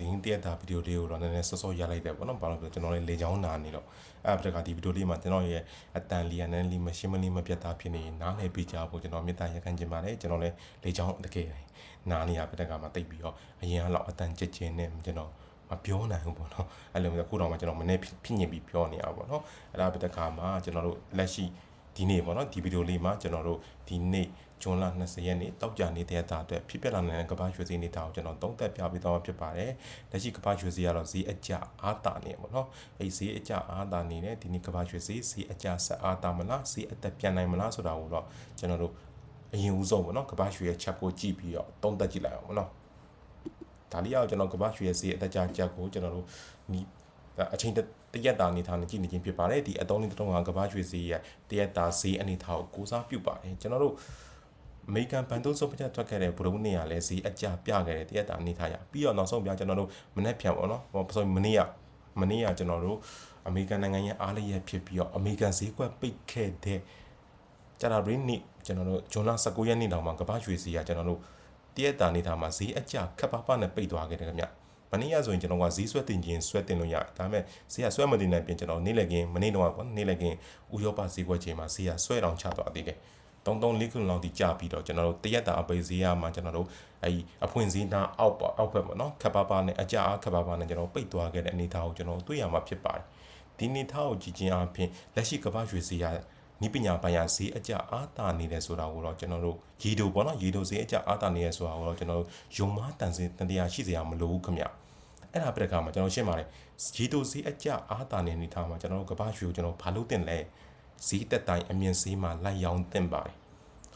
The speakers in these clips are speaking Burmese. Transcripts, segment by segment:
တော်ဒီတရက်တာဗီဒီယိုလေးကိုတော့နည်းနည်းစောစောရလိုက်တယ်ပေါ့နော်ဘာလို့လဲဆိုတော့ကျွန်တော်လည်းလေချောင်းနာနေတော့အဲ့ဒါကဒီဗီဒီယိုလေးမှာကျွန်တော်ရဲ့အတန်လေးကနည်းနည်းလေးမရှင်းမလင်းမပြတ်သားဖြစ်နေနားလည်ပေးကြဖို့ကျွန်တော်မေတ္တာရက်ခံချင်ပါတယ်ကျွန်တော်လည်းလေချောင်းတကယ်နားနေရပြတဲ့ကမှာတိတ်ပြီးတော့အရင်ကတော့အတန်ကြက်ကျင်းနဲ့ကျွန်တော်မပြောနိုင်ဘူးပေါ့နော်အဲ့လိုမျိုးခုတော့မှကျွန်တော်မနေ့ဖြစ်ညင်ပြီးပြောနေရပါပေါ့နော်အဲ့ဒါပြတဲ့ကမှာကျွန်တော်တို့လက်ရှိ ဒီနေ့ပေါ့နော်ဒီဗီဒီယိုလေးမှာကျွန်တော်တို့ဒီနေ့ဂျွန်လ20ရက်နေ့တောက်ကြနေတဲ့တာအတွက်ဖြစ်ပျက်လာနေတဲ့ကမ္ဘာရွှေစည်းနေတာကိုကျွန်တော်သုံးသပ်ပြပေးသွားမှာဖြစ်ပါတယ်။လက်ရှိကမ္ဘာရွှေစည်းကတော့ဈေးအကျအားတာနေပေါ့နော်။အဲဒီဈေးအကျအားတာနေတဲ့ဒီနေ့ကမ္ဘာရွှေစည်းဈေးအကျဆက်အားတာမလားဈေးအသက်ပြန်နိုင်မလားဆိုတာကိုတော့ကျွန်တော်တို့အရင်ဦးဆုံးပေါ့နော်ကမ္ဘာရွှေရဲ့ချက်ကိုကြည့်ပြီးတော့သုံးသပ်ကြည့်လိုက်အောင်ပေါ့နော်။ဒါလေးအောင်ကျွန်တော်ကမ္ဘာရွှေရဲ့ဈေးအသက်ကြချက်ကိုကျွန်တော်တို့ဒီအချိန် တရက်တာအနေထားနဲ့ကြည့်နေခြင်းဖြစ်ပါတယ်ဒီအတုံးလေးတုံးကကမ္ဘာရွှေဈေးရဲ့တရက်တာဈေးအနေထားကိုကိုးစားပြုပါတယ်ကျွန်တော်တို့အမေရိကန်ဘန်တုံးစုပ်ပြတ်ထွက်ခဲ့တဲ့ဘုရုံနေရလဲဈေးအကြပြခဲ့တဲ့တရက်တာအနေထားရပြီးတော့နောက်ဆုံးပြကျွန်တော်တို့မနေ့ပြန်ပေါ့နော်ဟောဆိုမနေ့ကမနေ့ကကျွန်တော်တို့အမေရိကန်နိုင်ငံရဲ့အားလျက်ဖြစ်ပြီးတော့အမေရိကန်ဈေးကွက်ပိတ်ခဲ့တဲ့ကြာတာရင်းနေ့ကျွန်တော်တို့ဂျွန်လ19ရက်နေ့တောင်မှကမ္ဘာရွှေဈေးကကျွန်တော်တို့တရက်တာအနေထားမှာဈေးအကြခက်ပါပါနဲ့ပိတ်သွားခဲ့တယ်ခင်ဗျ မနေ့ကဆိုရင်ကျွန်တော်ကဈေးဆွဲတင်ခြင်းဆွဲတင်လို့ရတယ်ဒါပေမဲ့ဈေးကဆွဲမတင်နိုင်ပြင်ကျွန်တော်နေ့လည်ကင်းမနေ့တော့ပေါ့နေ့လည်ကင်းဥရောပဈေးကွက်ချိန်မှာဈေးကဆွဲတောင်ချသွားသေးတယ်33လေးခုလောက်တိကြပြီးတော့ကျွန်တော်တို့တရက်တာအပိဈေးရမှာကျွန်တော်တို့အဲဒီအဖွင့်ဈေးနာအောက်ပေါ့အောက်ဘက်ပေါ့နော်ခက်ပါပါနဲ့အကြအားခက်ပါပါနဲ့ကျွန်တော်ပိတ်သွားခဲ့တဲ့အနေအထားကိုကျွန်တော်တွေ့ရမှာဖြစ်ပါတယ်ဒီအနေအထားကိုကြည့်ချင်းအပြင်လက်ရှိကမ္ဘာရွှေဈေးရနိပညာပိုင်းရဈေးအကြအားတာနေတယ်ဆိုတာကိုတော့ကျွန်တော်တို့ရေတိုပေါ့နော်ရေတိုဈေးအကြအားတာနေရဆိုတာကိုတော့ကျွန်တော်တို့ယုံမားတန်စင်တန်တရားရှိစရာမလိုဘူးခင်ဗျ အဲ့ဒါပြတဲ့အခါမှာကျွန်တော်ရှင်းပါတယ်ရေတိုဈေးအကြအားတာနေနေထားမှာကျွန်တော်တို့ကမ္ဘာရွှေကိုကျွန်တော်ဘာလို့တင်လဲဈေးတက်တိုင်းအမြင့်ဈေးမှာလိုက်ရောင်းတင်ပါတယ်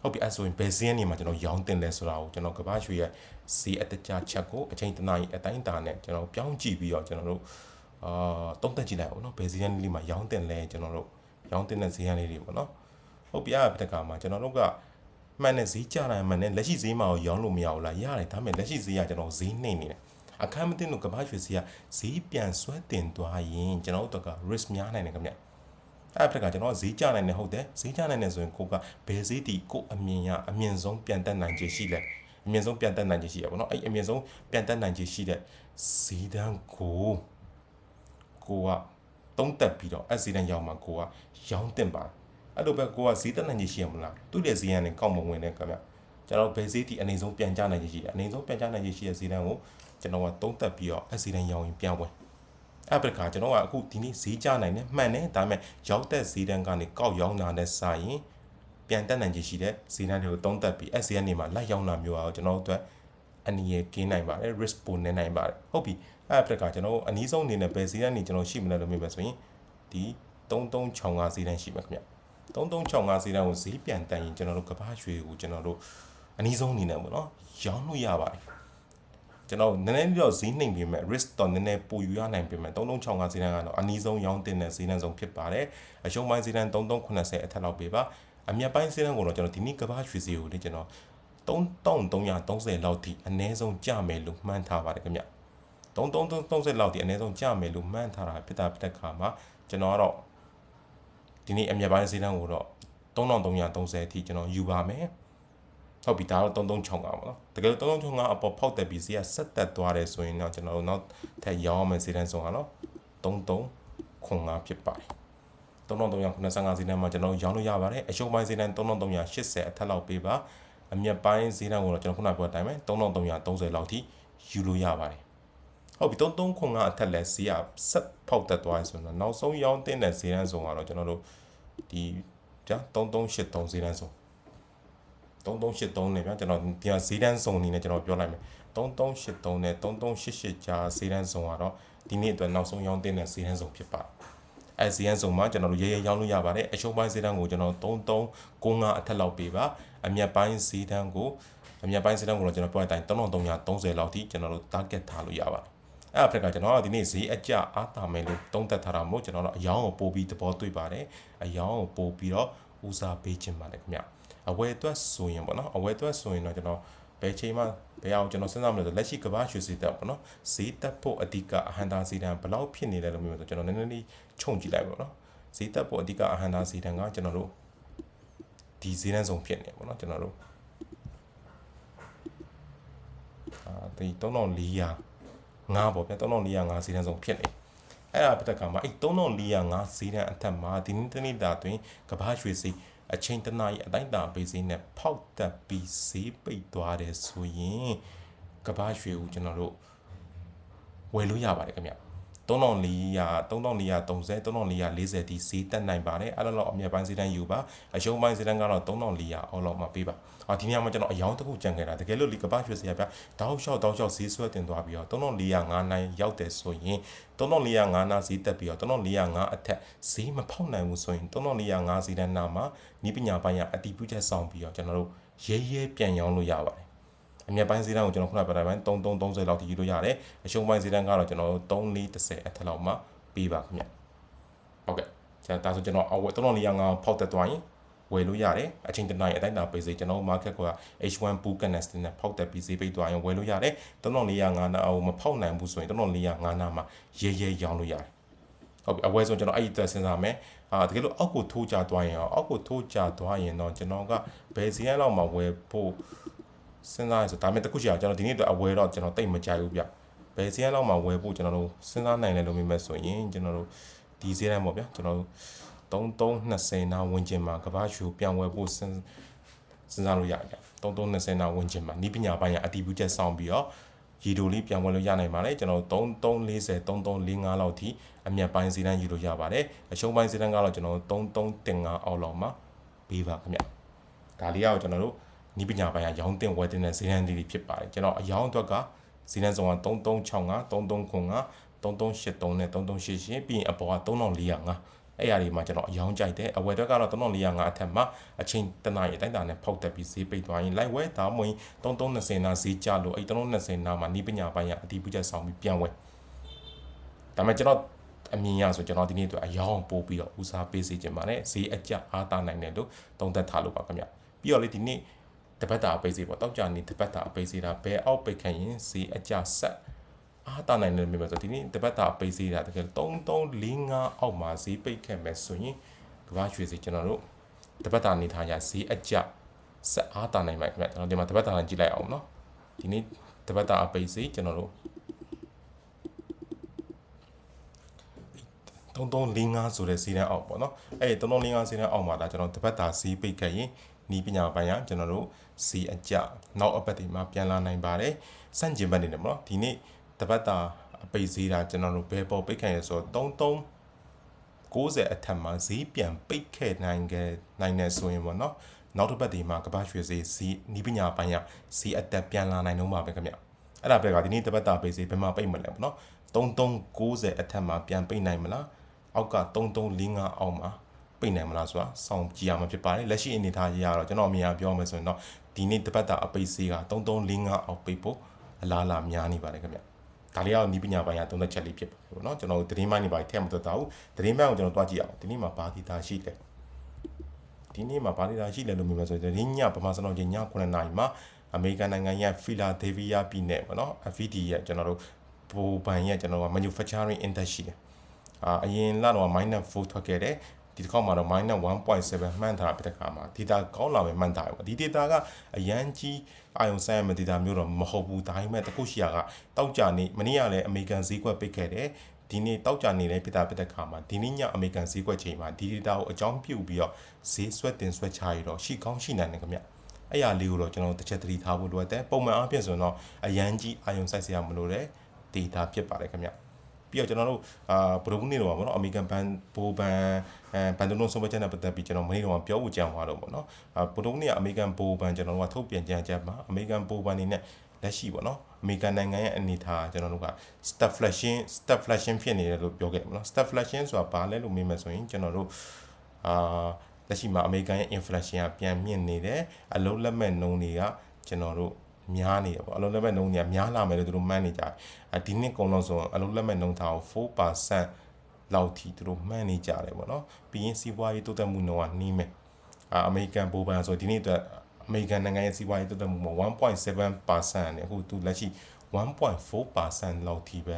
ဟုတ်ပြီအဲဆိုရင်ဘယ်ဈေးနေမှာကျွန်တော်ရောင်းတင်လဲဆိုတာကိုကျွန်တော်ကမ္ဘာရွှေရဲ့ဈေးအတကြချက်ကိုအချိန်တနားရီအတိုင်းတာနဲ့ကျွန်တော်ပြောင်းကြည့်ပြီးတော့ကျွန်တော်တို့အာတုံးတက်ကြည့်လိုက်အောင်နော်ဘယ်ဈေးကနေမှာရောင်းတင်လဲကျွန်တော်တို့ရောင်းတင်တဲ့ဈေးကနေတွေပေါ့နော်ဟုတ်ပြီအဲ့ဒါကမှာကျွန်တော်တို့ကမှန်တဲ့ဈေးကြတိုင်းမှန်တဲ့လက်ရှိဈေးမှာရောင်းလို့မရဘူးလားရတယ်ဒါပေမဲ့လက်ရှိဈေးကကျွန်တော်ဈေးနှိမ့်နေတယ် အခမ်းမတင်လို့ကမ္ဘာရွှေဈေးကဈေးပြန်ဆွဲတင်သွားရင်ကျွန်တော်တို့က risk များနိုင်တယ်ခင်ဗျအဲ့ဒါကကျွန်တော်ဈေးကြနိုင်တယ်ဟုတ်တယ်ဈေးကြနိုင်တယ်ဆိုရင်ကိုကဘယ်ဈေးတီကိုအမြင်ရအမြင့်ဆုံးပြန်တက်နိုင်ခြေရှိလဲအမြင့်ဆုံးပြန်တက်နိုင်ခြေရှိရပါတော့အဲ့အမြင့်ဆုံးပြန်တက်နိုင်ခြေရှိတဲ့ဈေးတန်းကိုကိုကတုံးတက်ပြီးတော့အဲ့ဈေးတန်းရောက်မှကိုကရောင်းတင်ပါတယ်အဲ့လိုပဲကိုကဈေးတက်နိုင်ခြေရှိရမလားသူ့ရဲ့ဈေးကနေကောက်မဝင်တဲ့ခင်ဗျ ကျွန်တော်ဘယ်ဈေးတီအနေဆုံးပြန်ကြနိုင်ခြေရှိတယ်အနေဆုံးပြန်ကြနိုင်ခြေရှိတဲ့ဈေးတန်းကိုကျွန်တော်ကတုံးတက်ပြီးတော့အဲ့ဈေးတန်းရောင်းရင်ပြန်ဝင်အဲ့ပကကျွန်တော်ကအခုဒီနေ့ဈေးကြနိုင်တယ်မှန်တယ်ဒါပေမဲ့ရောက်တဲ့ဈေးတန်းကနေကောက်ရောင်းတာနဲ့စာရင်ပြန်တက်နိုင်ခြေရှိတဲ့ဈေးတန်းတွေကိုတုံးတက်ပြီးအဲ့ဈေးကနေမှလိုက်ရောင်းတာမျိုးအောင်ကျွန်တော်တို့အနည်းငယ်ကင်းနိုင်ပါတယ် risk ပိုနေနိုင်ပါတယ်ဟုတ်ပြီအဲ့ပကကျွန်တော်အနည်းဆုံးအနေနဲ့ဘယ်ဈေးတန်းနေကျွန်တော်ရှိမလဲလို့မြင်မယ်ဆိုရင်ဒီ3365ဈေးတန်းရှိမှာခင်ဗျ3365ဈေးတန်းကိုဈေးပြန်တက်ရင်ကျွန်တော်တို့ကဘာရွှေကိုကျွန်တော်တို့ အနည်းဆုံးအနေနဲ့ပေါ့နော်ရောင်းလို့ရပါတယ်ကျွန်တော်နည်းနည်းတော့ဈေးနှိမ်ပေးမယ် risk တော့နည်းနည်းပိုယူရနိုင်ပေးမယ်3365ဈေးတန်းကတော့အနည်းဆုံးရောင်းတင်တဲ့ဈေးတန်းဆုံးဖြစ်ပါတယ်အရှုံးပိုင်းဈေးတန်း3380အထက်လောက်ပေးပါအမြတ်ပိုင်းဈေးတန်းကိုတော့ကျွန်တော်ဒီနေ့ကဘာရွှေဈေးကိုလေကျွန်တော်3330လောက်ထိအနည်းဆုံးကျမယ်လို့မှန်းထားပါတယ်ခင်ဗျ3330လောက်ထိအနည်းဆုံးကျမယ်လို့မှန်းထားတာဖြစ်တာဖြစ်တဲ့ခါမှာကျွန်တော်ကတော့ဒီနေ့အမြတ်ပိုင်းဈေးတန်းကိုတော့3330အထိကျွန်တော်ယူပါမယ် ဟုတ်ပြီဒါတော့3365ပါနော်တကယ်လို့3365အပေါ်ဖောက်တက်ပြီးဈေးကဆက်တက်သွားတယ်ဆိုရင်တော့ကျွန်တော်တို့နောက်ထပ်ရောင်းအောင်မယ်ဈေးတန်းဆုံးကတော့3395ဖြစ်ပါတယ်3395ဈေးတန်းမှာကျွန်တော်ရောင်းလို့ရပါတယ်အရှုံးပိုင်းဈေးတန်း3380အထက်လောက်ပေးပါအမြတ်ပိုင်းဈေးတန်းကိုတော့ကျွန်တော်ခုနပြောတဲ့အတိုင်းပဲ3330လောက်ထိယူလို့ရပါတယ်ဟုတ်ပြီ3395အထက်လဲဈေးကဆက်ဖောက်တက်သွားဆိုတော့နောက်ဆုံးရောင်းတင်တဲ့ဈေးတန်းဆုံးကတော့ကျွန်တော်တို့ဒီဗျာ3383ဈေးတန်းဆုံး 3383နဲ့ဗျာကျွန်တော်ဒီဈေးတန်းဆုံးအနေနဲ့ကျွန်တော်ပြောလိုက်မယ်3383နဲ့3388ကြားဈေးတန်းဆုံးကတော့ဒီနေ့အတွက်နောက်ဆုံးရောင်းတင်တဲ့ဈေးတန်းဆုံးဖြစ်ပါတယ်အဲဈေးရန်ဆုံးမှာကျွန်တော်တို့ရဲရဲရောင်းလို့ရပါတယ်အရှုံးပိုင်းဈေးတန်းကိုကျွန်တော်3395အထက်လောက်ပေးပါအမြတ်ပိုင်းဈေးတန်းကိုအမြတ်ပိုင်းဈေးတန်းကိုတော့ကျွန်တော်ပြောတဲ့အတိုင်း3330လောက်ထိကျွန်တော်တို့ target ထားလို့ရပါတယ်အဲ့အဖက်ကကျွန်တော်ကဒီနေ့ဈေးအကျအားတာမယ်လို့သုံးသပ်ထားတာမို့ကျွန်တော်တို့အယောင်းကိုပို့ပြီးသဘောတွေ့ပါတယ်အယောင်းကိုပို့ပြီးတော့ဦးစားပေးခြင်းပါတယ်ခင်ဗျ အဝယ်အတွက်ဆိုရင်ပေါ့နော်အဝယ်အတွက်ဆိုရင်တော့ကျွန်တော်ဘယ်ချိန်မှဘယ်အောင်ကျွန်တော်စဉ်းစားမလို့ဆိုလက်ရှိကဘာရွှေစီတက်ပေါ့နော်ဈေးတက်ဖို့အဓိကအဟန္တာဈေးတန်းဘယ်လောက်ဖြစ်နေလဲလို့မျိုးဆိုကျွန်တော်နည်းနည်းလေးခြုံကြည့်လိုက်ပေါ့နော်ဈေးတက်ဖို့အဓိကအဟန္တာဈေးတန်းကကျွန်တော်တို့ဒီဈေးတန်းဆုံးဖြစ်နေပေါ့နော်ကျွန်တော်တို့အာဒီ3400 5ပေါ့ဗျာ3405ဈေးတန်းဆုံးဖြစ်နေအဲ့ဒါပတ်တက်ကမှာအဲ့3405ဈေးတန်းအထက်မှာဒီနေ့တနေ့တာတွင်ကဘာရွှေစီ အချိန်တနာရီအတိုင်းတာပေးစီနဲ့ဖောက်တက်ပြီးဈေးပိတ်သွားတယ်ဆိုရင်ကဘာရွှေကိုကျွန်တော်တို့ဝယ်လို့ရပါတယ်ခင်ဗျ 3400 3430 3440ဒီဈေးတက်နိုင်ပါတယ်အဲ့လိုတော့အမြတ်ပိုင်းဈေးတန်းယူပါအရှုံးပိုင်းဈေးတန်းကတော့3400အော်လောက်မှပေးပါအာဒီနေရာမှာကျွန်တော်အယောင်တစ်ခုကြံခဲ့တာတကယ်လို့လီကပတ်ရွှေစရာပြတောက်လျှောက်တောက်လျှောက်ဈေးဆွဲတင်သွားပြီးတော့3405နိုင်ရောက်တယ်ဆိုရင်3405နာဈေးတက်ပြီးတော့3405အထက်ဈေးမဖောက်နိုင်ဘူးဆိုရင်3405ဈေးတန်းနာမှာဤပညာပိုင်းကအတီးပြုချက်ဆောင်ပြီးတော့ကျွန်တော်တို့ရဲရဲပြန်ရောင်းလို့ရပါတယ် အမြတ်ပိုင်းဈေးတန်းကိုကျွန်တော်ခုနကပြောတဲ့ပိုင်း3330လောက်ထိယူလို့ရတယ်အရှုံးပိုင်းဈေးတန်းကတော့ကျွန်တော်တို့3430အထက်လောက်မှပေးပါခင်ဗျဟုတ်ကဲ့ကျွန်တော်ဒါဆိုကျွန်တော်အဝယ်3405ဖောက်တက်သွားရင်ဝယ်လို့ရတယ်အချိန်တနိုင်အတိုင်းတာပေးစေကျွန်တော် market က H1 pool connect နဲ့ဖောက်တက်ပြီးဈေးပိတ်သွားရင်ဝယ်လို့ရတယ်3405နာအောင်မဖောက်နိုင်ဘူးဆိုရင်3405နာမှာရဲရဲရောင်းလို့ရတယ်ဟုတ်ပြီအဝယ်ဆိုကျွန်တော်အဲ့ဒီတက်စဉ်းစားမယ်အာတကယ်လို့အောက်ကိုထိုးကြသွားရင်အောက်ကိုထိုးကြသွားရင်တော့ကျွန်တော်ကဘယ်စီရန်လောက်မှဝယ်ဖို့ စဉ်းစားရဆိုဒါပေမဲ့တခုရှိအောင်ကျွန်တော်ဒီနေ့အတွက်အဝယ်တော့ကျွန်တော်တိတ်မကြိုက်ဘူးဗျဘယ်စီရန်လောက်မှဝယ်ဖို့ကျွန်တော်တို့စဉ်းစားနိုင်တယ်လို့မြင်မဲ့ဆိုရင်ကျွန်တော်တို့ဒီစီရန်ပေါ့ဗျာကျွန်တော်တို့3320နာဝင်ကျင်မှာကဘာရှူပြန်ဝယ်ဖို့စဉ်းစဉ်းစားလို့ရတယ်3320နာဝင်ကျင်မှာနီးပညာပိုင်းကအတီးဘူးချက်ဆောင်ပြီးတော့ရီဒိုလေးပြန်ဝယ်လို့ရနိုင်ပါတယ်ကျွန်တော်3340 3345လောက်ထိအမြတ်ပိုင်းစီတန်းယူလို့ရပါတယ်အရှုံးပိုင်းစီတန်းကတော့ကျွန်တော်3315အောက်လောက်မှာပေးပါခင်ဗျဒါလေးကတော့ကျွန်တော်တို့ နီးပညာပိုင်းကရောင်းတင်ဝယ်တင်တဲ့စီတန်းလေးတွေဖြစ်ပါတယ်ကျွန်တော်အယောင်းအတွက်ကစီတန်းဆောင်က3365 3395 3383နဲ့3388ပြီးရင်အပေါ်က3405အဲ့အရာတွေမှာကျွန်တော်အယောင်းကြိုက်တယ်အဝယ်တွက်ကတော့3405အထက်မှာအချိန်တနာရီအတိုင်းတာနဲ့ဖောက်တက်ပြီးဈေးပိတ်သွားရင်လိုက်ဝဲဒါမှမဟုတ်3320နာဈေးကျလို့အဲ့3320နာမှာနီးပညာပိုင်းကအတီးပူချက်ဆောင်ပြီးပြန်ဝဲဒါမှကျွန်တော်အမြင်ရဆိုကျွန်တော်ဒီနေ့အတွက်အယောင်းပို့ပြီးတော့ဦးစားပေးစေချင်ပါတယ်ဈေးအကျအားတာနိုင်တယ်လို့သုံးသက်ထားလို့ပါခင်ဗျပြီးတော့လေဒီနေ့ တပတ်တာအပိတ်စီပေါ့တောက်ကြနေတပတ်တာအပိတ်စီတာဘယ်အောက်ပိတ်ခံရင်ဈေးအကျဆက်အားတာနိုင်တယ်မြင်မယ်ဆိုဒီနေ့တပတ်တာပိတ်သေးတာတကယ်3345အောက်မှာဈေးပိတ်ခဲ့မယ်ဆိုရင်ကဘာရွှေစီကျွန်တော်တို့တပတ်တာနေထားရဈေးအကျဆက်အားတာနိုင်မှာခင်ဗျကျွန်တော်ဒီမှာတပတ်တာကြည့်လိုက်အောင်နော်ဒီနေ့တပတ်တာအပိတ်စီကျွန်တော်တို့3345ဆိုတဲ့ဈေးတန်းအောက်ပေါ့နော်အဲ့ဒီ3345ဈေးတန်းအောက်မှာဒါကျွန်တော်တပတ်တာဈေးပိတ်ခဲ့ရင် နီးပညာပိုင်းရကျွန်တော်တို့ဈေးအကျနောက်အပတ်တွေမှာပြန်လာနိုင်ပါတယ်စန့်ကျင်ဘက်နေတယ်ပေါ့နော်ဒီနေ့တပတ်တာအပိတ်ဈေးတာကျွန်တော်တို့ဘယ်ပေါ်ပိတ်ခံရဆိုတော့33 90အထက်မှာဈေးပြန်ပိတ်ခဲ့နိုင်ခဲ့နိုင်နေဆိုရင်ပေါ့နော်နောက်တစ်ပတ်ဒီမှာကပတ်ရွှေဈေးစီနီးပညာပိုင်းရစီအတက်ပြန်လာနိုင်တော့မှာပဲခင်ဗျအဲ့ဒါပဲကဒီနေ့တပတ်တာပိတ်ဈေးဘယ်မှာပိတ်မလဲပေါ့နော်3390အထက်မှာပြန်ပိတ်နိုင်မလားအောက်က3345အောက်မှာ ပိတ်နိုင်မလားဆိုတာစောင့်ကြည့်ရမှာဖြစ်ပါတယ်လက်ရှိအနေအထားကြီးကတော့ကျွန်တော်အမြင်အပြောမယ်ဆိုရင်တော့ဒီနေ့တပတ်တာအပိတ်ဈေးက3345အောက်ပိတ်ဖို့အလားအလာများနေပါတယ်ခင်ဗျဒါလေးကတော့နီးပညာပိုင်းကသုံးသက်ချက်လေးဖြစ်ပါတယ်ပေါ့နော်ကျွန်တော်တို့သတင်းပိုင်းတွေပါထည့်မသွတ်တာဘူးသတင်းပိုင်းကိုကျွန်တော်တွားကြည့်အောင်ဒီနေ့မှာဘာဒေတာရှိလဲဒီနေ့မှာဘာဒေတာရှိလဲလို့မြင်မှာဆိုရင်သတင်းညပမာစံတော်ချိန်ည9နာရီမှာအမေရိကန်နိုင်ငံရဲ့ဖီလာဒေးဗီးယားပြည်နယ်ပေါ့နော် FVD ရဲ့ကျွန်တော်တို့ဘူဘန်ရဲ့ကျွန်တော်တို့ manufacturing index ရှိတယ်အာအရင်လတော့ minus 4ထွက်ခဲ့တယ် ဒီတစ်ခေါက်မှာတော့ minus 1.7 မှန်းထားတဲ့တစ်ခါမှာ data ကောင်းလာမယ်မှန်းထားတယ်ပေါ့ဒီ data ကအရန်ကြီးအာယုံဆိုင်ရမယ့် data မျိုးတော့မဟုတ်ဘူးဒါပေမဲ့တခုရှိရာကတောက်ကြနေမနေ့ကလည်းအမေရိကန်ဈေးကွက်ပိတ်ခဲ့တယ်ဒီနေ့တောက်ကြနေလည်းပြတာပြတဲ့ခါမှာဒီနေ့ညအမေရိကန်ဈေးကွက်ချိန်မှာဒီ data ကိုအကြောင်းပြုပြီးတော့ဈေးဆွဲတင်ဆွဲချရတော့ရှိကောင်းရှိနိုင်တယ်ခင်ဗျအဲ့ရလေးကိုတော့ကျွန်တော်တစ်ချက်သတိထားဖို့လိုတယ်ပုံမှန်အားဖြင့်ဆိုရင်တော့အရန်ကြီးအာယုံဆိုင်စရာမလိုတဲ့ data ဖြစ်ပါတယ်ခင်ဗျ ပြီးတော့ကျွန်တော်တို့အာဘရုံနေ့တော့ဗောနော်အမေရိကန်ဘန်ဘိုဘန်အဲဘန်ဒိုနိုဆိုဘတ်ချက်နဲ့ပတ်သက်ပြီးကျွန်တော်မနေ့တော့ပြောဖို့ကြံသွားတော့ဗောနော်အာဘရုံနေ့ကအမေရိကန်ဘိုဘန်ကျွန်တော်တို့ကထုတ်ပြန်ကြံချက်မှာအမေရိကန်ဘိုဘန်နေနဲ့လက်ရှိပေါ့နော်အမေရိကန်နိုင်ငံရဲ့အနေအထားကျွန်တော်တို့က step flashing step flashing ဖြစ်နေတယ်လို့ပြောခဲ့ပါတော့ step flashing ဆိုတာဘာလဲလို့မေးမယ်ဆိုရင်ကျွန်တော်တို့အာလက်ရှိမှာအမေရိကန်ရဲ့ inflation ကပြန်မြင့်နေတယ်အလုံးလက်မဲ့နှုန်းတွေကကျွန်တော်တို့ များနေတယ်ပေါ့အလုံးလက်မဲ့နှုန်းတွေကများလာမယ်လို့သူတို့မှန်းနေကြတယ်အဲဒီနှစ်ကုန်လုံးဆိုအလုံးလက်မဲ့နှုန်းထားကို4%လောက်ထိသူတို့မှန်းနေကြတယ်ပေါ့နော်ပြီးရင်စီးပွားရေးတိုးတက်မှုနှုန်းကနှီးမယ်အာအမေရိကန်ဘိုးဘန်ဆိုဒီနေ့အတွက်အမေရိကန်နိုင်ငံရဲ့စီးပွားရေးတိုးတက်မှုမှာ1.7%နဲ့အခုသူလက်ရှိ1.4%လောက်ထိပဲ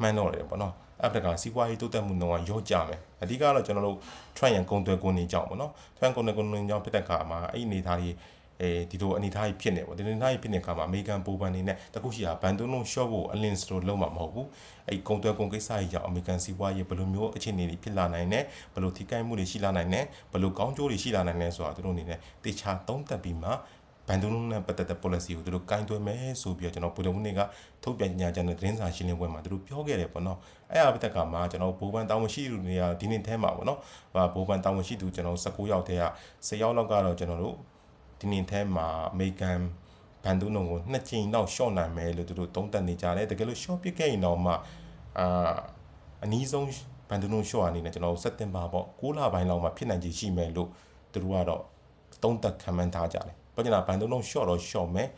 မှန်းတော့တယ်ပေါ့နော်အဲ့ဒါကစီးပွားရေးတိုးတက်မှုနှုန်းကရော့ကြမယ်အဓိကတော့ကျွန်တော်တို့ trend ရန်ကုန်သွယ်ကုန်နေကြောင်းပေါ့နော် trend ကုန်သွယ်ကုန်နေကြောင်းဖြစ်တဲ့ခါမှာအဲ့ဒီအနေသားကြီး အဲဒီလိုအနေထားကြီးဖြစ်နေပေါ့ဒီအနေထားကြီးဖြစ်နေခါမှာအမေရိကန်ပိုးပန်နေနဲ့တခုရှိတာဘန်တုံးလုံးရှော့ဖို့အလင်းစလိုလုံးမှာမဟုတ်ဘူးအဲ့ကုံတွဲကုံကိစ္စကြီးကြောင့်အမေရိကန်စီးပွားရေးဘယ်လိုမျိုးအခြေအနေတွေဖြစ်လာနိုင်လဲဘယ်လိုထိခိုက်မှုတွေရှိလာနိုင်လဲဘယ်လိုကောင်းကျိုးတွေရှိလာနိုင်လဲဆိုတာသူတို့အနေနဲ့တေချာသုံးသပ်ပြီးမှဘန်ဒုံလုံးနဲ့ပတ်သက်တဲ့ policy ကိုသူတို့ကင်တွယ်မယ်ဆိုပြီးတော့ကျွန်တော်ဗုဒ္ဓဘုနေ့ကထုတ်ပြန်ညာချက်နဲ့သတင်းစာရှင်းလင်းပွဲမှာသူတို့ပြောခဲ့တယ်ပေါ့နော်အဲ့အပတက်ကမှာကျွန်တော်ဘိုးဘန်တောင်းမရှိသူတွေကဒီနေ့ထဲမှာပေါ့နော်ဟာဘိုးဘန်တောင်းမရှိသူကျွန်တော်19ယောက်တည်းက10ယောက်လောက်ကတော့ကျွန်တော်တို့ ဒီနေ့ထဲမှာအမေရိကန်ဘန်ဒုံလုံးကိုနှစ်ချိန်လောက်ရှော့နိုင်မယ်လို့သူတို့သုံးသပ်နေကြတယ်တကယ်လို့ရှော့ပစ်ခဲ့ရင်တော့မှအာအနည်းဆုံးဘန်ဒုံလုံးရှော့အနေနဲ့ကျွန်တော်စက်တင်ဘာပေါ့6လပိုင်းလောက်မှာဖြစ်နိုင်ခြေရှိမယ်လို့သူတို့ကတော့သုံးသပ်ခံမှန်းထားကြတယ်ဘာကြောင့်လဲဘန်တုံးလုံး short တော့ short မယ်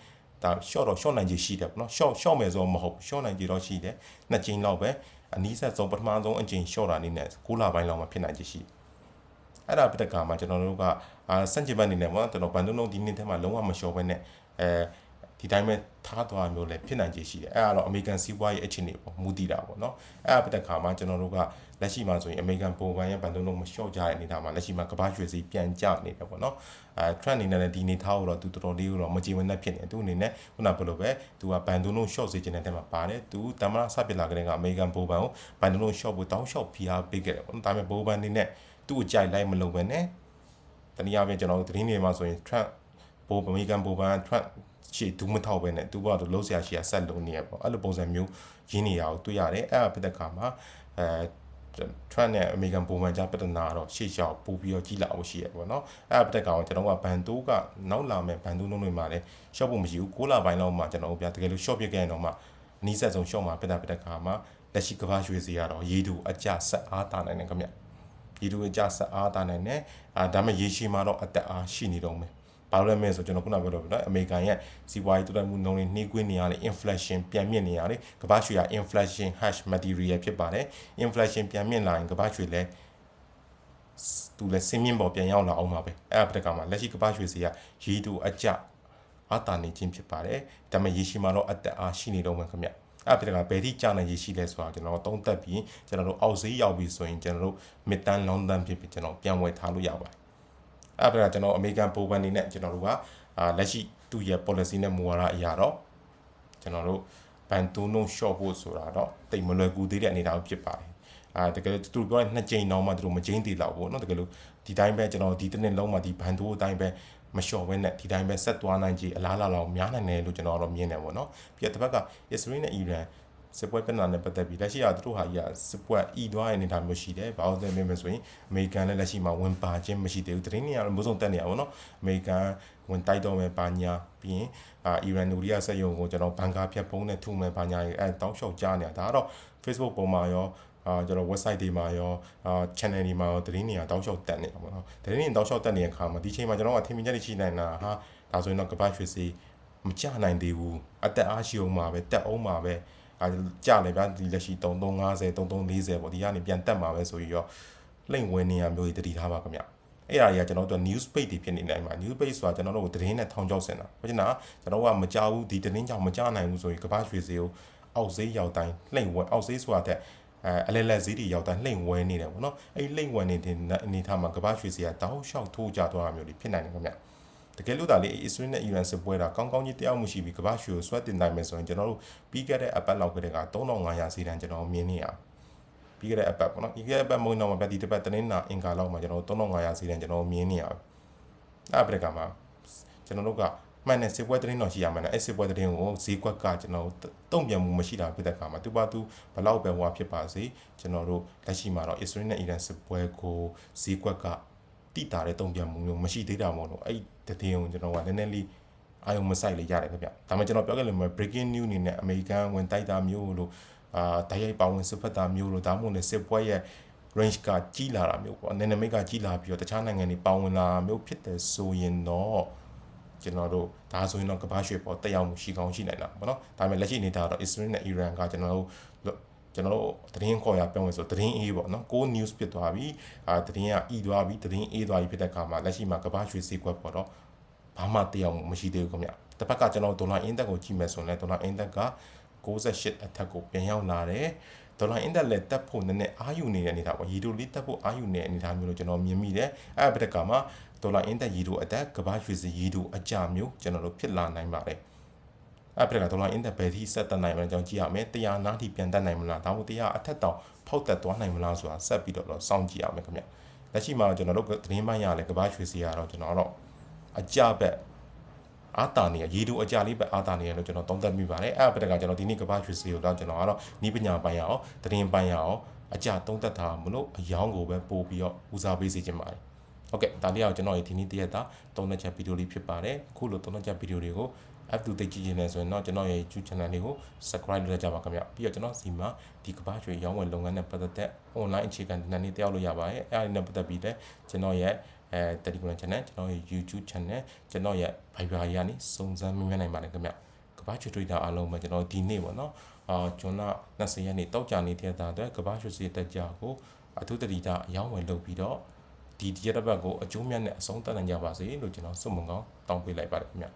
ဒါ short တော့ short နိုင်ခြေရှိတယ်ပေါ့နော် short short မယ်ဆိုတော့မဟုတ် short နိုင်ခြေတော့ရှိတယ်နှစ်ကြိမ်လောက်ပဲအနည်းဆက်ဆုံးပထမဆုံးအကြိမ် short တာနေနဲ့6လပိုင်းလောက်မှဖြစ်နိုင်ခြေရှိအဲ့ဒါပြတဲ့ကမှာကျွန်တော်တို့က အာစန့်ကျင်ဘက်အနေနဲ့ပေါ့နော်ကျွန်တော်ဘန်တုံးလုံးဒီနေ့ထဲမှာလုံးဝမ short ဘဲနဲ့အဲဒီတိုင်းပဲထားသွားမျိုးလည်းဖြစ်နိုင်ခြေရှိတယ်အဲ့ဒါတော့အမေရိကန်စီးပွားရေးအခြေအနေပေါ့မူတည်တာပေါ့နော်အဲ့ဒါပြတဲ့ခါမှာကျွန်တော်တို့ကလက်ရှိမှာဆိုရင်အမေရိကန်ပုံပန်ရဲ့ဘန်တုံးလုံးမလျှော့ကြတဲ့အနေအထားမှာလက်ရှိမှာကမ္ဘာရွှေစီပြန်ကျနေတယ်ပေါ့နော်အဲ trend အနေနဲ့လည်းဒီနေထားကိုတော့သူတော်တော်လေးကိုတော့မကြည်ဝန်းတဲ့ဖြစ်နေတယ်သူအနေနဲ့ခုနကဘယ်လိုပဲသူကဘန်တုံးလုံး short စေချင်တဲ့တဲမှာပါတယ်သူတမန်ဆပ်ပြလာကြတဲ့ကအမေရိကန်ပုံပန်ကိုဘန်တုံးလုံး short ဖို့တောင်းလျှောက်ဖိအားပေးခဲ့တယ်ပေါ့နော်ဒါပေမဲ့ပုံပန်အနေနဲ့သူ့အကြိုက်လိုက်မလုပ်ဘဲနဲ့ တနည်းအားဖြင့်ကျွန်တော်တို့သတင်းတွေမှာဆိုရင် trend ပိုအမေရိကန်ပိုပန် trend ရှေ့ဒူးမထောက်ပဲနဲ့သူကတော့လုံးဆရာရှိရဆက်လုံးနေရပေါ့အဲ့လိုပုံစံမျိုးရင်းနေရအောင်တွေ့ရတယ်အဲ့အဖြစ်တဲ့ခါမှာအဲ trend နဲ့ American ပုံမှန်ကြားပြဿနာတော့ရှေ့လျှောက်ပို့ပြီးတော့ကြီးလာဖို့ရှိရပေါ့နော်အဲ့အဖြစ်တဲ့ကောင်ကျွန်တော်ကဘန်တိုးကနောက်လာမဲ့ဘန်တိုးလုံးတွေမှာလည်း short ဖို့မရှိဘူး6လပိုင်းလောက်မှာကျွန်တော်တို့ပြတကယ်လို့ short ပြစ်ခဲ့ရင်တော့မှနီးစပ်ဆုံး short မှာပြတာပြတဲ့ခါမှာလက်ရှိကမ္ဘာရွှေစီကတော့ရေတူအကြဆက်အားတာနိုင်တယ်ခင်ဗျ ရေတူအကြဆက်အားတာနိုင်တယ်အာဒါမဲ့ရေရှည်မှာတော့အသက်အားရှိနေတော့မယ်ဘာလို့လဲမဲဆိုကျွန်တော်ခုနပြောတော့ဗျာအမေရိကန်ရဲ့စီးပွားရေးတိုးတက်မှုနှုန်းတွေနှေးကွေးနေရတယ် inflation ပြန်မြင့်နေရတယ်ကမ္ဘာရွှေက inflation hash material ဖြစ်ပါတယ် inflation ပြန်မြင့်လာရင်ကမ္ဘာရွှေလည်းသူလည်းစင်းမြင့်ပေါ်ပြန်ရောက်လာအောင်ပါပဲအဲ့အပတကမှာလက်ရှိကမ္ဘာရွှေစီကရေတူအကြအာတာနေခြင်းဖြစ်ပါတယ်ဒါပေမဲ့ရေရှိမှာတော့အသက်အားရှိနေတော့မှခင်ဗျ အဲ့ပြတဲ့ကဘယ်ထိကြာနိုင်ရရှိလဲဆိုတာကျွန်တော်သုံးသပ်ပြီးကျွန်တော်တို့အောက်ဈေးရောက်ပြီဆိုရင်ကျွန်တော်တို့ mid term long term ဖြစ်ပြီးကျွန်တော်ပြန်ဝယ်ထားလို့ရပါတယ်အဲ့ဒါကကျွန်တော်အမေရိကန်ပိုးပန်နေနဲ့ကျွန်တော်တို့ကအာလက်ရှိသူ့ရဲ့ policy နဲ့မူဝါဒအရာတော့ကျွန်တော်တို့ဘန်တူနို short ဖို့ဆိုတာတော့တိတ်မလွယ်ကူသေးတဲ့အနေအထားဖြစ်ပါတယ်အာတကယ်သူတို့ပြောတဲ့နှစ်ကြိမ်တော့မှသူတို့မကြိမ်းသေးတော့ဘူးเนาะတကယ်လို့ဒီတိုင်းပဲကျွန်တော်ဒီတစ်နှစ်လုံးမှာဒီဘန်တိုးအတိုင်းပဲ မလျှော့ဘဲနဲ့ဒီတိုင်းပဲဆက်သွားနိုင်ကြည်အလားလာလောက်များနိုင်တယ်လို့ကျွန်တော်ကတော့မြင်တယ်ပေါ့နော်ပြီးတော့တစ်ဖက်က Israel နဲ့ Iran စစ်ပွဲပြဿနာနဲ့ပတ်သက်ပြီးလက်ရှိကသူတို့ဟာကြီးကစစ်ပွဲဤသွားတဲ့အနေအထားမျိုးရှိတယ်။ဘာလို့လဲမေးမယ်ဆိုရင်အမေရိကန်လည်းလက်ရှိမှာဝင်ပါခြင်းမရှိသေးဘူး။တရင်နေရတော့မျိုးစုံတက်နေရပါတော့။အမေရိကန်ဝင်တိုက်တော့မယ်ပါညာပြီးရင်အာအီရန်နူရီးယားဆက်ယုံကိုကျွန်တော်ဘန်ကာဖြတ်ပုံးနဲ့ထုမယ်ပါညာအဲတောင်းလျှောက်ကြားနေတာဒါကတော့ Facebook ပေါ်မှာရော အာကျွန်တော် website တွေမှာရောအာ channel တွေမှာရောသတင်းတွေကတောက်လျှောက်တက်နေတာပေါ့နော်သတင်းတွေတောက်လျှောက်တက်နေတဲ့အခါမှာဒီချိန်မှာကျွန်တော်ကထင်မြင်ချက်တွေရှိနေတာဟာဒါဆိုရင်တော့ကပတ်ရွှေစီမကြနိုင်သေးဘူးအသက်အားရှိအောင်မှာပဲတက်အောင်မှာပဲအာကြလေဗျာဒီလက်ရှိ3350 3340ပေါ့ဒီကနေပြန်တက်မှာပဲဆိုပြီးတော့လိမ့်ဝင်နေရမျိုးတွေတတိထားပါခင်ဗျအဲ့ဒါကြီးကကျွန်တော်တို့ news page တွေဖြစ်နေတယ်မှာ news page ဆိုတာကျွန်တော်တို့သတင်းနဲ့ထောင်ချောက်စင်တာဘာဖြစ်နာကျွန်တော်ကမကြောက်ဘူးဒီသတင်းကြောင့်မကြောက်နိုင်ဘူးဆိုရင်ကပတ်ရွှေစီကိုအောက်ဈေးရောက်တိုင်းလှိမ့်ဝဲအောက်ဈေးဆိုတာတဲ့ အဲအလဲလက်ဈေးတွေရောက်တိုင်းလှိမ့်ဝဲနေတယ်ပေါ့နော်အဲ့လှိမ့်ဝဲနေတဲ့အနေထားမှာကပတ်ရွှေစီကတောက်လျှောက်ထိုးကြသွားတာမျိုးတွေဖြစ်နိုင်တယ်ခင်ဗျတကယ်လို့ဒါလေအစ္စရေးနဲ့အီရန်စစ်ပွဲတာကောင်းကောင်းကြီးတရားမှုရှိပြီးကမ္ဘာ့ရွှေကိုဆွဲတင်နိုင်မယ်ဆိုရင်ကျွန်တော်တို့ပြီးခဲ့တဲ့အပတ်လောက်ကတည်းက3500စီတန်းကျွန်တော်မြင်နေရပြီးခဲ့တဲ့အပတ်ပေါ့နော်ပြီးခဲ့တဲ့အပတ်မုံတော့မှာဒီတစ်ပတ်တင်းနာအင်္ဂါလောက်မှာကျွန်တော်3500စီတန်းကျွန်တော်မြင်နေရအဲ့ပရကမှာကျွန်တော်တို့က မှန်တဲ့စစ်ပွဲသတင်းတော်ရှိရမှန်းအဲ့စစ်ပွဲသတင်းကိုဈေးကွက်ကကျွန်တော်တုံ့ပြန်မှုမရှိတာဖြစ်တဲ့အခါမှာသူပါသူဘလောက်ပဲဟွာဖြစ်ပါစေကျွန်တော်တို့လက်ရှိမှာတော့အစ္စရေးနဲ့အီရန်စစ်ပွဲကိုဈေးကွက်ကတိတာတဲ့တုံ့ပြန်မှုမျိုးမရှိသေးတာမို့လို့အဲ့တည်င်းကိုကျွန်တော်ကနည်းနည်းလေးအာယုံမဆိုင်လေရတယ်ခင်ဗျဒါမှကျွန်တော်ပြောခဲ့လို့မျိုး breaking news အနေနဲ့အမေရိကန်ဝင်တိုက်တာမျိုးလို့အာတိုက်ရိုက်ပါဝင်စစ်ဖက်တာမျိုးလို့ဒါမှမဟုတ်လည်းစစ်ပွဲရဲ့ range ကကြီးလာတာမျိုးပေါ့ dynamic ကကြီးလာပြီးတော့တခြားနိုင်ငံတွေပါဝင်လာမျိုးဖြစ်တယ်ဆိုရင်တော့ ကျွန်တော်တို့ဒါဆိုရင်တော့ကမ္ဘာရွှေပေါ်တက်ရောက်မှုရှိကောင်းရှိနိုင်တာပေါ့နော်ဒါပေမဲ့လက်ရှိနေတာတော့ Israel နဲ့ Iran ကကျွန်တော်တို့ကျွန်တော်တို့သတင်းခေါ်ရပြောင်းလို့ဆိုသတင်းအေးပေါ့နော်ကို news ဖြစ်သွားပြီအာသတင်းကဤသွားပြီသတင်းအေးသွားပြီဖြစ်တဲ့အခါမှာလက်ရှိမှာကမ္ဘာရွှေဈေးကွက်ပေါ်တော့ဘာမှတရားမှုမရှိသေးဘူးခင်ဗျတစ်ဖက်ကကျွန်တော်ဒေါ်လာအင်းတက်ကိုကြည့်မယ်ဆိုရင်လည်းဒေါ်လာအင်းတက်က68အထက်ကိုပြန်ရောက်လာတယ်ဒေါ်လာအင်တက်လက်တက်ဖို့နည်းနည်းအာယူနေတဲ့အနေအထားပေါ့ရီဒိုလေးတက်ဖို့အာယူနေတဲ့အနေအထားမျိုးလို့ကျွန်တော်မြင်မိတယ်အဲ့ဘက်ကမှာ ဒေါ်လာအင်တက်ရီဒိုအတက်ကဘာရွှေစီရီဒိုအကြမျိုးကျွန်တော်တို့ဖြစ်လာနိုင်ပါတယ်အဲ့ဘက်ကဒေါ်လာအင်တက်ဘယ်ထိဆက်တက်နိုင်မလဲကျွန်တော်ကြည့်ရမယ်100နားထိပြန်တက်နိုင်မလားဒါမှမဟုတ်100အထက်တောင်ဖောက်တက်သွားနိုင်မလားဆိုတာဆက်ပြီးတော့စောင့်ကြည့်ရမယ်ခင်ဗျလက်ရှိမှာကျွန်တော်တို့သတင်းပိုင်းရလဲကဘာရွှေစီကတော့ကျွန်တော်တော့အကြဘက်အာတာနေရရေတူအကြလေးပဲအာတာနေရလို့ကျွန်တော်သုံးသပ်မိပါတယ်အဲ့အပတကကျွန်တော်ဒီနေ့ကပ္ပရွှေစီကိုတော့ကျွန်တော်ကတော့နီးပညာပိုင်းရအောင်သတင်းပိုင်းရအောင်အကြသုံးသပ်တာမလို့အယောင်းကိုပဲပို့ပြီးတော့ဦးစားပေးစေချင်ပါတယ် ဟုတ်ကဲ့ဒါလေးအောင်ကျွန်တော်ဒီနေ့တရက်တာသုံးသပ်ချက်ဗီဒီယိုလေးဖြစ်ပါတယ်အခုလိုသုံးသပ်ချက်ဗီဒီယိုတွေကို app တူသိကြည့်နေတယ်ဆိုရင်တော့ကျွန်တော်ရဲ့ YouTube channel လေးကို subscribe လုပ်ကြပါခင်ဗျပြီးတော့ကျွန်တော်စီမှာဒီကပ္ပရွှေရောင်းဝယ်လုပ်ငန်းနဲ့ပတ်သက်တဲ့ online အခြေခံဒီနေ့နေ့တက်ရောက်လို့ရပါတယ်အဲ့ဒါနဲ့ပတ်သက်ပြီးလည်းကျွန်တော်ရဲ့အဲ Telegram channel ကျွန်တော်ရဲ့ YouTube channel ကျွန်တော်ရဲ့ Viber ကြီးကနေစုံစမ်းမြင်မြင်နိုင်ပါတယ်ခင်ဗျကပ္ပရွှေ trader အားလုံးပဲကျွန်တော်ဒီနေ့ပေါ့နော်အာကျွန်တော်20ရက်နေ့တောက်ကြနေတဲ့တာအတွက်ကပ္ပရွှေစီတက်ကြကိုအထူးတတိတာအယောင်းဝယ်လုပ်ပြီးတော့ ဒီဒီရက်တစ်ပတ်ကိုအကျိုးမြတ်နဲ့အဆုံးသတ်နိုင်ကြပါစေလို့ကျွန်တော်ဆုမွန်ကောင်းတောင်းပေးလိုက်ပါတယ်ခင်ဗျ